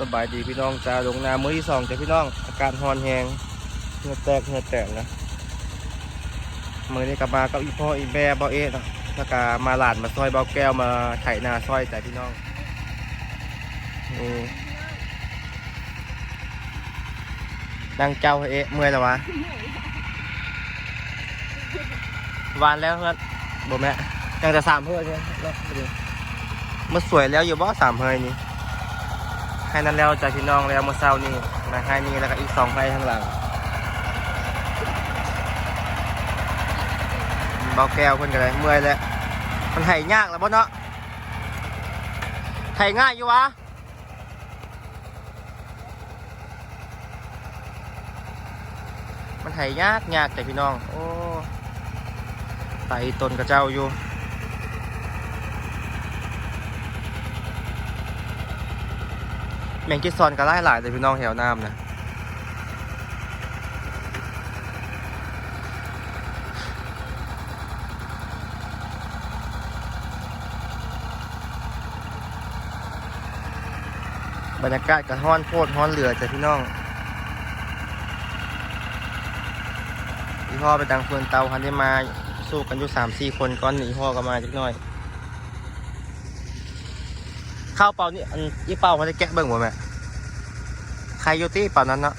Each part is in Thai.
สบายดีพี่น้องจ้าลงนามือที่สองจ้าพี่น้อง อาการ้อนแหงเหงื่อแตกเหงื่อแตกนะมือนี้กลับมากับอีพ่ออีแม่เบาเอ๊ะนาะแล้วก็มาหลานมาซอยเบาแก้วมาไถนาซอยจ้าพี่น้องนี่นั่งเจ้าเอ๊ะเมื่อยแล้ววะวานแล้วเพื่อนบ่แม่ยังจะสามเพื่อนเนี่ยเนาะไปดูมันสวยแล้วอยู่บ่สามเฮ้ยนี่ ให้นั่นแล้วจากพี่น้องแล้วเมื่อเช้านี้นะให้นี่แล้วก็อีกสองให้ข้างหลังเบาแก้วเพิ่นกันเลยเมื่อยแล้วมันไถยากแล้วบ่เนาะไถง่ายอยู่วะมันไถยากยากแต่พี่น้อง โอ้ไตต้นกระเจ้าอยู่ แมงกิซอนก็ไล่หลายแต่พี่น้องแถวน้ำนะบรรยากาศก็ฮ้อนโพดฮ้อนเหลือจ้ะพี่น้องพี่พ่อไปดังเฟือนเตาคันได้มาสู้กันอยู่สามสี่คนก้อนหนีพ่อก็มาจักหน่อย ข้าวเปล่านี่อันยี่เปล่าเขาจะแกะเบิ่งบ่แม่ใครโยตี้เปล่านั้นเนาะ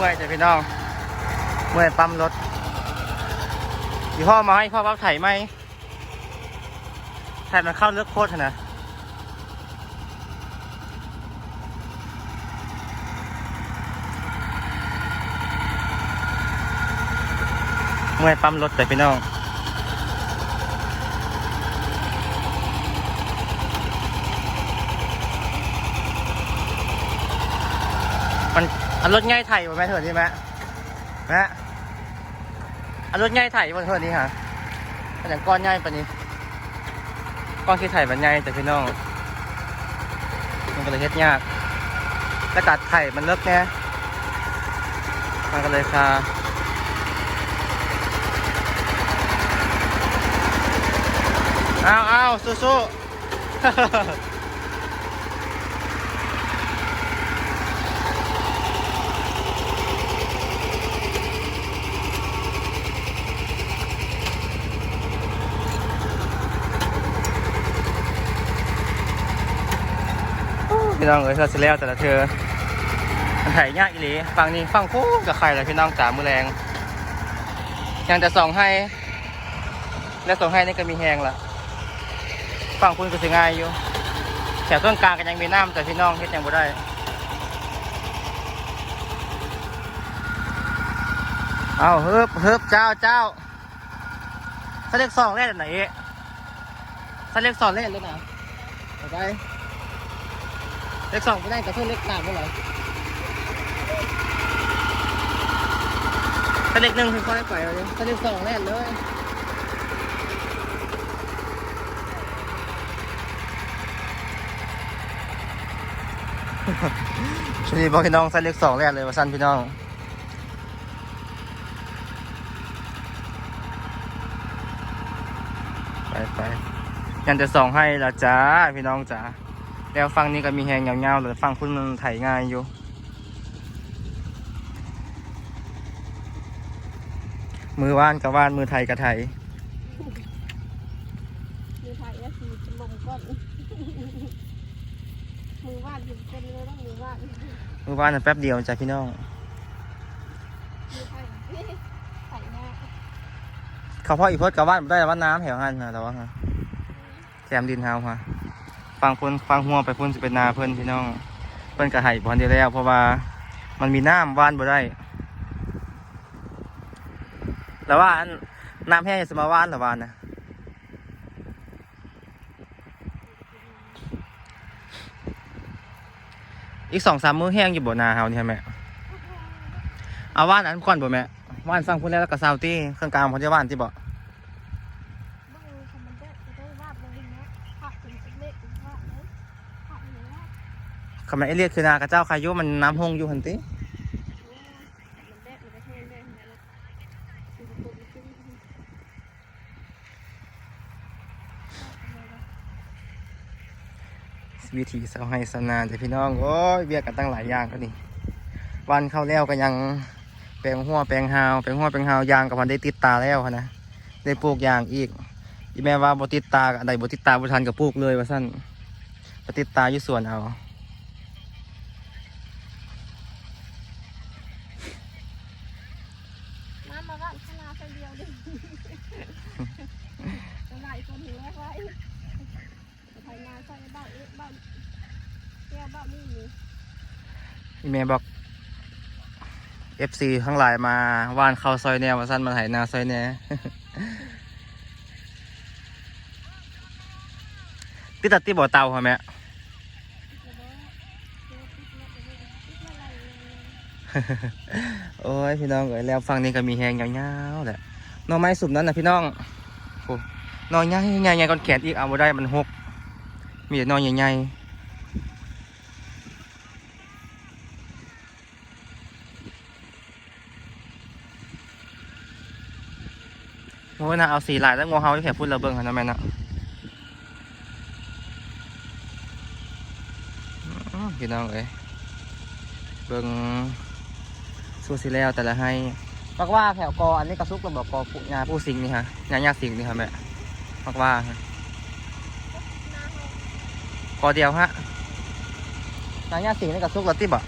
ื่อยจ้ะพี่น้อง เมื่อยปั๊มรถพี่พ่อมาให้พ่อปั๊บไถไหมไถมันเข้าเลือกโคตรนะเมื่อยปั๊มรถจ้ะพี่น้อง มัน อันรถง่ายไถ่บนแม่เถิดนี่แม่แม่อันรถง่ายไถ่บนเถิดนี่ฮะอันอย่างก้อนง่ายปะนี้ก้อนที่ไถ่มันง่ายแต่พี่น้องมันก็เลยเฮ็ดยากแต่กัดไถ่มันเลิกแน่มันก็เลยคาอ้าวอ้าสู้ๆ พี่น้องเอ้ยเธอสร็จแล้วแต่ละเธอมันไถ่ยากอีหลีฟังนี่ฟังคู่กับใครเลยพี่น้องจ๋ามือแรงยังแต่ส่องให้ แล้วส่องให้นี่ก็มีแหงละฟังคุณก็สิง่ายอยู่แถวต้นกลางก็ยังมีน้ำแต่พี่น้องเฮ็ดยังบ่ได้เอาเฮิบเฮิบเจ้าเจ้าสเล็กสองเล่นไหนสเล็กสองเล่นเลยนะไป เล็กสองไม่ได้กับเพื่อนเล็กหนามื่อไหร่ถ้าเล็กหนึ่งค่อยๆไปเลยถ้าเล็กสองแน่นเลยช่วงนี้บอกพี่น้องใส่เล็กสองแรกเลยว่าสั้นพี่น้องไปไปยันจะส่องให้ละจ้าพี่น้องจ๋า แล้วฟังนี้ก็มีแหงยาวๆเลยฟังคุณมันไถง่ายอยู่มือว่านกับว่านมือไทยกับไทยมือไทยก็คือจะลงก้อนมือวาดเป็นเลยต้องมือวาดมือว่านนะแป๊บเดียวจ้ะพี่น้องมือไทยใส่หน้าเขาพ่ออีพดกับว่านบ่ได้แต่ว่าน้ำแถวหันนะแต่ว่าฮะแถมดินเฮาฮะ ฟังพุ่นฟังหัวไปพุ่นจะเป็นนาเพิ่นพี่น้อง เพิ่นกระไห้บอลเดียวแล้ว เพราะว่ามันมีน้ำว่านบ่ได้ แต่ว่านน้ำแห้งจะมาว่านหรือว่านนะอีกสองสามมื้อแห้งอยู่บ่นาเฮานี่ใช่ไหมเอาว่านอันก่อนบ่แม่ว่านฟังพุ่นแล้วแล้วก็ซาวตี้เครื่องกลางพอจะว่านที่บ่ บ้างคำมันได้จะได้วาดลงนะผักเป็นเล็กวาดเลยผักเนื้อ คำนั้นไอเรียกคือนากระเจ้าคายุมันน้ำหงอยู่หันติมันได้มันก็เท่ได้นะคือตัวขึ้นวิธีเสาให้สนาแต่พี่น้องโอ้ยเบียกกันตั้งหลายอย่างก็นี่วันเข้าแล้วก็ยังแปลงหัวแปลงหาวแปลงหัวแปลงหาวยางกับพันได้ติดตาแล้วนะได้ปลูกยางอีกอีแม่ว่าบติดตากับอะไรบติดตาบุทันกับปลูกเลยว่าสั้นบติดตาอยู่ส่วนเอา น้ำมาบ้านขนาดเดียวดิจะไหลคนหัวไว้ไทยนาใส่บ้านเอ๊ะบ้านแก้วบ้านนี่นี่ อีแม่บอกเอฟซีทั้งหลายมาว่านเข้าซอยแนวว่าสั้นมาไถนาซอยแนวติดตัดที่บ่อเตาค่ะแม่โอ้ยพี่น้องเอ้ยแล้วฟังนี้ก็มีแหงยาวๆแหละน่อไม้สุมนั้นนะพี่น้องโอ้น่อใหญ่ใหญ่ใหญ่ก้อนแขนอีกเอาบ่ได้มันหกมีแต่น่อใหญ่ๆ ยน่าเอาสีหลายแล้วงอเฮาที่แผลพูดเระเบิ่งค่ะนะแม่นะพี่น้องเอ้ยเบิ่งสู้สิแล้วแต่ละให้มักว่าแถวกออันนี้กระซุกระบอกกอผู้งาผู้สิงนี่ฮะงานยาสิงนี่ฮะแม่มักว่ากอเดียวฮะงานยาสิงนี่กระซุกระติบอะ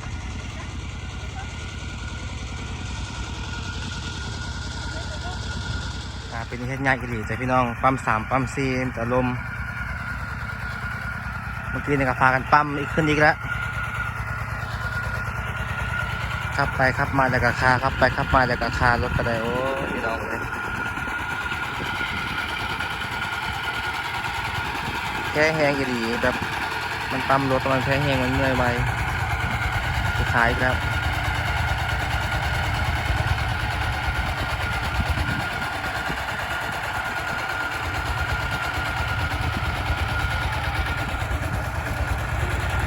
เป็นเฮ็ดยากอีหลีจ้ะพี่น้องปั๊มสามปั๊มสี่แต่ลมเมื่อกี้นี่ก็พากันปั๊มอีกขึ้นอีกแล้วขับไปขับมาจากกะคาขับไปขับมาจากกะคารถก็ได้โอ้พี่น้องเลยแค่แห้งอีหลีแบบมันปั๊มรถมันแค่แห้งมันเมื่อยไปสุดท้ายอีกแ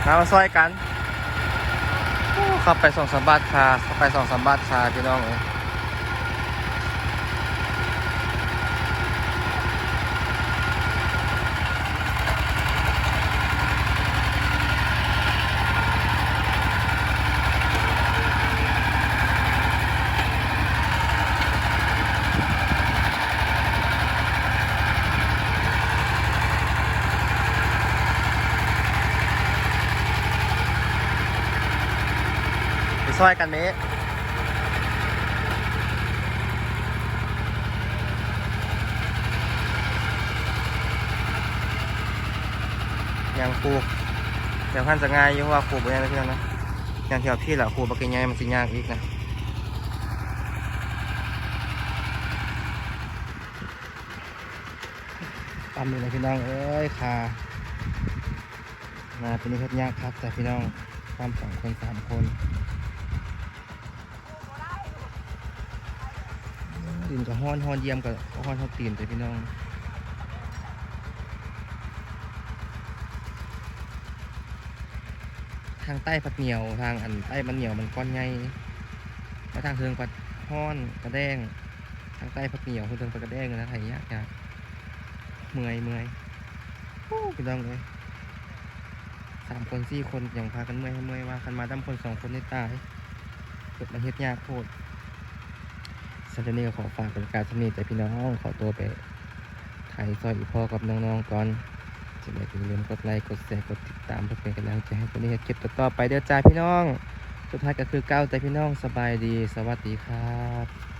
น้ำมาซอยกันโอ้ขับไปสองสามบาทค่ะขับไปสองสามบาทค่ะพี่น้อง ซอยกันเมยังปลูกเดี๋ยวพันจะง่ายอยู่ว่าปลูกไปยังไงพี่น้องนะอย่างที่เราพี่แหละปลูกปกินง่ายมันสิยากอีกนะปั๊มเลยพี่น้องเอ้ยค่ะมาเป็นนี้เฮ็ดยากครับแต่พี่น้องปั๊มสองคนสามคน ดินกับห้อนห้อนเยี่ยมกับห้อนห้อนตีนแต่พี่น้องทางใต้ผักเหนียวทางอันใต้มันเหนียวมันก้อนใหญ่มาทางเทิงปัดห้อนกระแดง ทางใต้ผักเหนียวเทิงปัดกระแดงนะไทยยากยากเมื่อยเมื่อยโอ้พี่น้องเลยสามคนสี่คนอย่างพากันเมื่อยให้เมื่อยว่าคันมาดำคนสองคนได้ตายเกิดมาเฮ็ดยากโคตร สันนี้ก็ขอฝากเป็นการสนิทแต่พี่น้องขอตัวไปถ่ายซอยอีพ่อกับน้องๆก่อนจะได้อย่าลืมกดไลค์กดแชร์กดติดตามเพื่อเป็นกำลังใจให้คนนี้เฮ็ดคลิปต่อๆไปเด้อจ้าพี่น้อง สุดท้ายก็คือก้าวใจพี่น้องสบายดี สวัสดีครับ